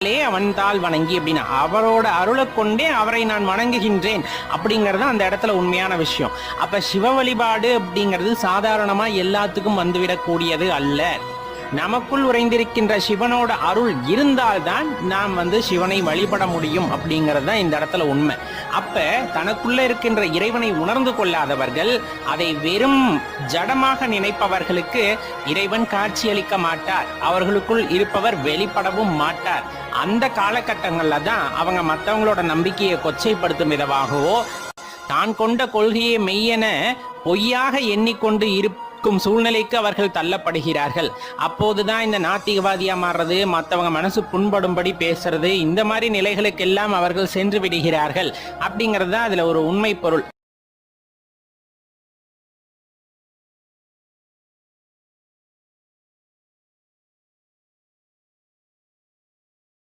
அவன் தாள் வணங்கி அப்படின்னா அவரோட அருளை கொண்டே அவரை நான் வணங்குகின்றேன் அப்படிங்கறது அந்த இடத்துல உண்மையான விஷயம். அப்ப சிவ வழிபாடு அப்படிங்கிறது சாதாரணமா எல்லாத்துக்கும் வந்துவிடக்கூடியது அல்ல. நமக்குள் உறைந்திருக்கின்ற சிவனோட அருள் இருந்தால்தான் நாம் வந்து சிவனை வழிபட முடியும் அப்படிங்கிறது தான் இந்த இடத்துல உண்மை. அப்ப தனக்குள்ள இருக்கின்ற இறைவனை உணர்ந்து கொள்ளாதவர்கள் அதை வெறும் ஜடமாக நினைப்பவர்களுக்கு இறைவன் காட்சியளிக்க மாட்டார். அவர்களுக்குள் இருப்பவர் வெளிப்படவும் மாட்டார். அந்த காலகட்டங்கள்ல தான் அவங்க மற்றவங்களோட நம்பிக்கையை கொச்சைப்படுத்தும் விதமாகவோ தான் கொண்ட கொள்கையை மெய்யென பொய்யாக எண்ணிக்கொண்டு இருக்கும் சூழ்நிலைக்கு அவர்கள் தள்ளப்படுகிறார்கள். அப்போதுதான் இந்த நாத்திகவாதியா மாறுறது மற்றவங்க மனசு புண்படும்படி பேசுறது இந்த மாதிரி நிலைகளுக்கெல்லாம் அவர்கள் சென்று விடுகிறார்கள். அப்படிங்கிறது தான் அதுல ஒரு உண்மை பொருள்.